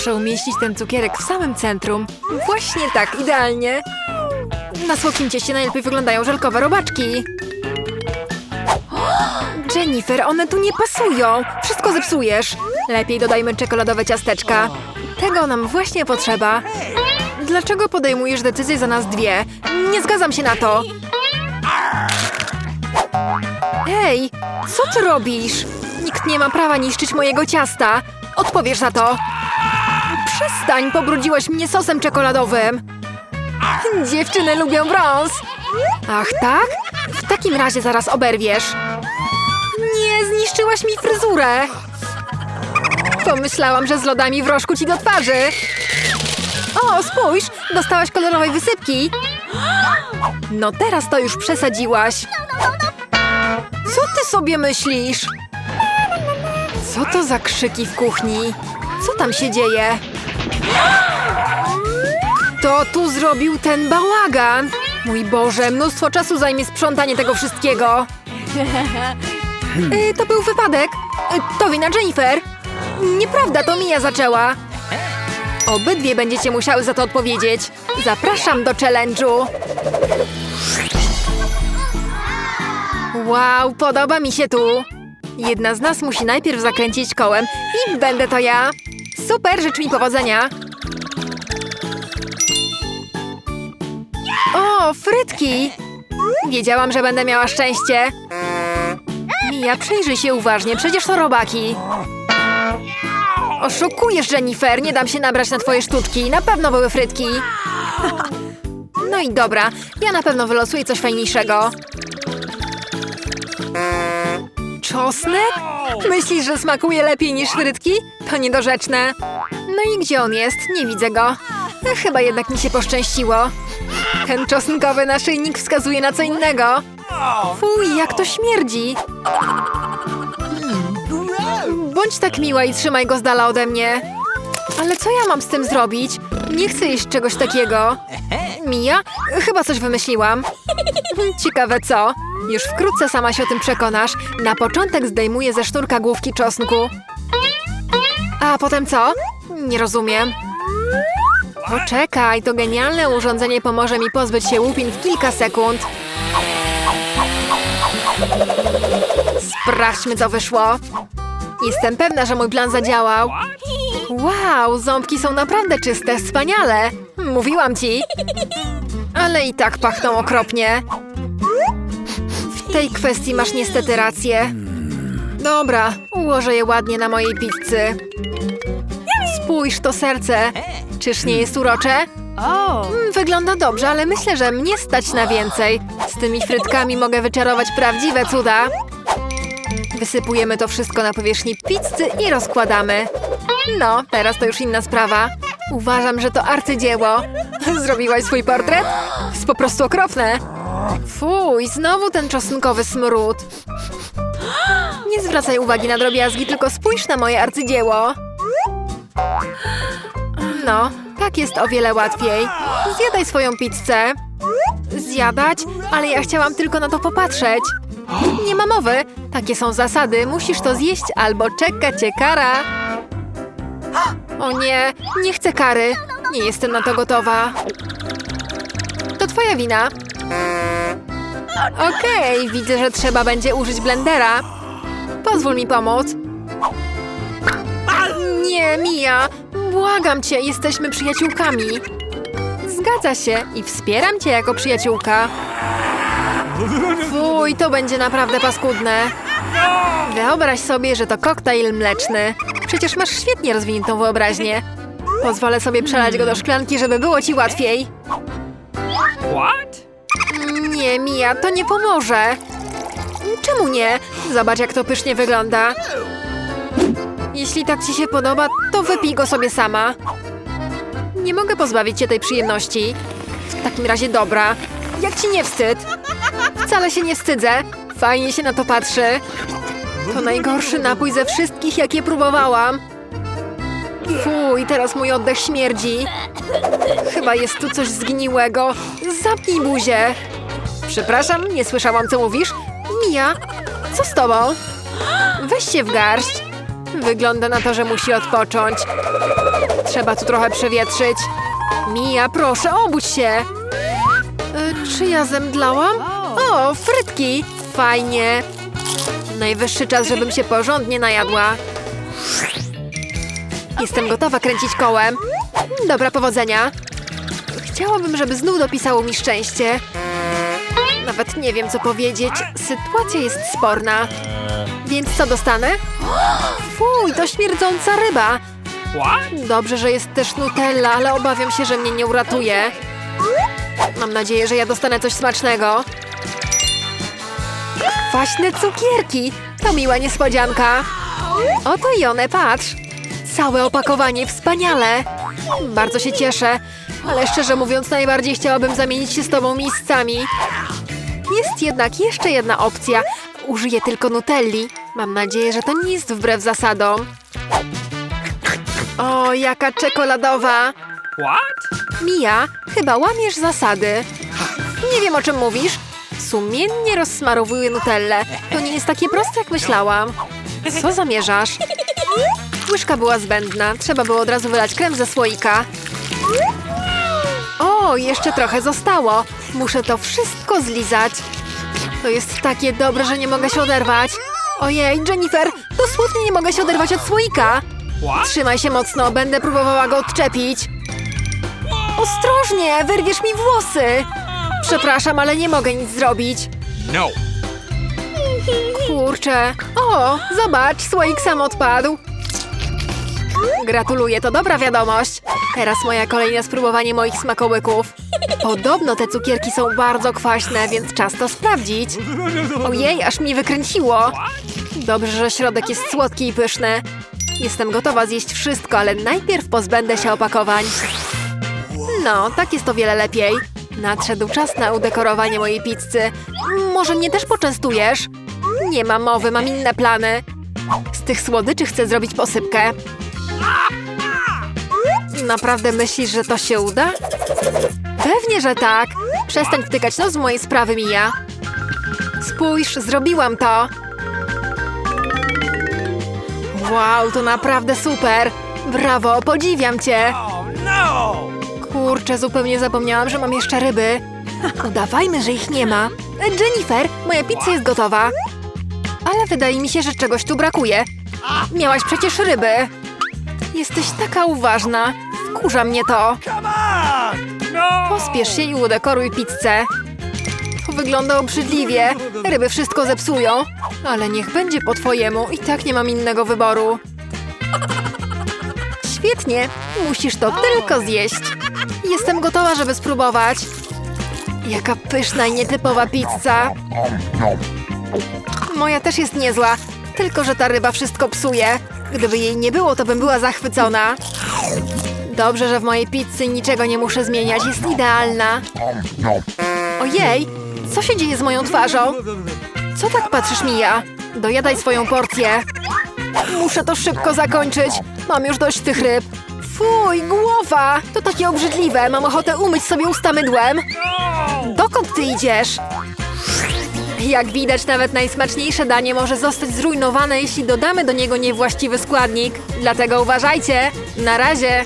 Muszę umieścić ten cukierek w samym centrum. Właśnie tak, idealnie. Na słodkim cieście najlepiej wyglądają żelkowe robaczki. Jennifer, one tu nie pasują. Wszystko zepsujesz. Lepiej dodajmy czekoladowe ciasteczka. Tego nam właśnie potrzeba. Dlaczego podejmujesz decyzję za nas dwie? Nie zgadzam się na to. Hej, co ty robisz? Nikt nie ma prawa niszczyć mojego ciasta. Odpowiesz za to. Przestań, pobrudziłaś mnie sosem czekoladowym. Dziewczyny lubią brąz. Ach tak? W takim razie zaraz oberwiesz. Nie, zniszczyłaś mi fryzurę. Pomyślałam, że z lodami w rożku ci do twarzy. O, spójrz, dostałaś kolorowej wysypki. No teraz to już przesadziłaś. Co ty sobie myślisz? Co to za krzyki w kuchni? Co tam się dzieje? Kto tu zrobił ten bałagan? Mój Boże, mnóstwo czasu zajmie sprzątanie tego wszystkiego. Y, to był wypadek. Y, to wina Jennifer. Nieprawda, to Mia zaczęła. Obydwie będziecie musiały za to odpowiedzieć. Zapraszam do challenge'u. Wow, podoba mi się tu. Jedna z nas musi najpierw zakręcić kołem i będę to ja. Super, życz mi powodzenia. O, frytki! Wiedziałam, że będę miała szczęście. Mija, przyjrzyj się uważnie, przecież to robaki. Oszukujesz, Jennifer, nie dam się nabrać na twoje sztuczki. Na pewno były frytki. No i dobra, ja na pewno wylosuję coś fajniejszego. Czosnek? Myślisz, że smakuje lepiej niż frytki? To niedorzeczne. No i gdzie on jest? Nie widzę go. E, Chyba jednak mi się poszczęściło. Ten czosnkowy naszyjnik wskazuje na co innego. Fuj, jak to śmierdzi. Bądź tak miła i trzymaj go z dala ode mnie. Ale co ja mam z tym zrobić? Nie chcę jeść czegoś takiego. Mija? Chyba coś wymyśliłam. Ciekawe co? Już wkrótce sama się o tym przekonasz. Na początek zdejmuję ze sznurka główki czosnku. A potem co? Nie rozumiem. Poczekaj, to genialne urządzenie pomoże mi pozbyć się łupin w kilka sekund. Sprawdźmy, co wyszło. Jestem pewna, że mój plan zadziałał. Wow, ząbki są naprawdę czyste, wspaniale. Mówiłam ci. Ale i tak pachną okropnie. Tej kwestii masz niestety rację. Dobra, ułożę je ładnie na mojej pizzy. Spójrz, to serce. Czyż nie jest urocze? Mm, Wygląda dobrze, ale myślę, że mnie stać na więcej. Z tymi frytkami mogę wyczarować prawdziwe cuda. Wysypujemy to wszystko na powierzchni pizzy i rozkładamy. No, teraz to już inna sprawa. Uważam, że to arcydzieło. Zrobiłaś swój portret? Jest po prostu okropne. Fuj, znowu ten czosnkowy smród. Nie zwracaj uwagi na drobiazgi, tylko spójrz na moje arcydzieło. No, tak jest o wiele łatwiej. Zjadaj swoją pizzę. Zjadać? Ale ja chciałam tylko na to popatrzeć. Nie ma mowy. Takie są zasady. Musisz to zjeść albo czeka cię kara. O nie, nie chcę kary. Nie jestem na to gotowa. To twoja wina. Okej, widzę, że trzeba będzie użyć blendera. Pozwól mi pomóc. Nie, Mia. Błagam cię, jesteśmy przyjaciółkami. Zgadza się i wspieram cię jako przyjaciółka. Fuj, to będzie naprawdę paskudne. Wyobraź sobie, że to koktajl mleczny. Przecież masz świetnie rozwiniętą wyobraźnię. Pozwolę sobie przelać go do szklanki, żeby było ci łatwiej. What? Nie, Mia, to nie pomoże. Czemu nie? Zobacz, jak to pysznie wygląda. Jeśli tak ci się podoba, to wypij go sobie sama. Nie mogę pozbawić cię tej przyjemności. W takim razie dobra. Jak ci nie wstyd? Wcale się nie wstydzę. Fajnie się na to patrzy. To najgorszy napój ze wszystkich, jakie próbowałam. Fuj, teraz mój oddech śmierdzi. Chyba jest tu coś zgniłego. Zamknij buzię. Przepraszam, nie słyszałam, co mówisz. Mia, co z tobą? Weź się w garść. Wygląda na to, że musi odpocząć. Trzeba tu trochę przewietrzyć. Mija, proszę, obudź się. E, czy ja zemdlałam? O, frytki! Fajnie. Najwyższy czas, żebym się porządnie najadła. Jestem gotowa kręcić kołem. Dobra, powodzenia. Chciałabym, żeby znów dopisało mi szczęście. Nawet nie wiem, co powiedzieć. Sytuacja jest sporna. Więc co dostanę? Fuj, to śmierdząca ryba. Dobrze, że jest też Nutella, ale obawiam się, że mnie nie uratuje. Mam nadzieję, że ja dostanę coś smacznego. Kwaśne cukierki! To miła niespodzianka. Oto i one, patrz. Całe opakowanie, wspaniale. Bardzo się cieszę, ale szczerze mówiąc, najbardziej chciałabym zamienić się z tobą miejscami. Jest jednak jeszcze jedna opcja. Użyję tylko Nutelli. Mam nadzieję, że to nie jest wbrew zasadom. O, jaka czekoladowa! What? Mija, chyba łamiesz zasady. Nie wiem, o czym mówisz. Sumiennie rozsmarowuję Nutellę. To nie jest takie proste, jak myślałam. Co zamierzasz? Łyżka była zbędna. Trzeba było od razu wylać krem ze słoika. O, jeszcze trochę zostało. Muszę to wszystko zlizać. To jest takie dobre, że nie mogę się oderwać. Ojej, Jennifer, dosłownie nie mogę się oderwać od słoika. Trzymaj się mocno, będę próbowała go odczepić. Ostrożnie, wyrwiesz mi włosy. Przepraszam, ale nie mogę nic zrobić. No. Kurczę. O, zobacz, słoik sam odpadł. Gratuluję, to dobra wiadomość. Teraz moja kolejne spróbowanie moich smakołyków. Podobno te cukierki są bardzo kwaśne, więc czas to sprawdzić. Ojej, aż mi wykręciło. Dobrze, że środek jest słodki i pyszny. Jestem gotowa zjeść wszystko, ale najpierw pozbędę się opakowań. No, tak jest o wiele lepiej. Nadszedł czas na udekorowanie mojej pizzy. Może mnie też poczęstujesz? Nie ma mowy, mam inne plany. Z tych słodyczy chcę zrobić posypkę. Naprawdę myślisz, że to się uda? Pewnie, że tak. Przestań wtykać nos w moje sprawy, Mija. Spójrz, zrobiłam to. Wow, to naprawdę super. Brawo, podziwiam cię. Kurczę, zupełnie zapomniałam, że mam jeszcze ryby. Udawajmy, że ich nie ma. Jennifer, moja pizza jest gotowa. Ale wydaje mi się, że czegoś tu brakuje. Miałaś przecież ryby. Jesteś taka uważna. Wkurza mnie to. Pospiesz się i udekoruj pizzę. Wygląda obrzydliwie. Ryby wszystko zepsują. Ale niech będzie po twojemu. I tak nie mam innego wyboru. Świetnie. Musisz to tylko zjeść. Jestem gotowa, żeby spróbować. Jaka pyszna i nietypowa pizza. Moja też jest niezła. Tylko, że ta ryba wszystko psuje. Gdyby jej nie było, to bym była zachwycona. Dobrze, że w mojej pizzy niczego nie muszę zmieniać. Jest idealna. Ojej, co się dzieje z moją twarzą? Co tak patrzysz, Mija? Dojadaj swoją porcję. Muszę to szybko zakończyć. Mam już dość tych ryb. Fuj, głowa! To takie obrzydliwe. Mam ochotę umyć sobie usta mydłem. Dokąd ty idziesz? Jak widać, nawet najsmaczniejsze danie może zostać zrujnowane, jeśli dodamy do niego niewłaściwy składnik. Dlatego uważajcie. Na razie.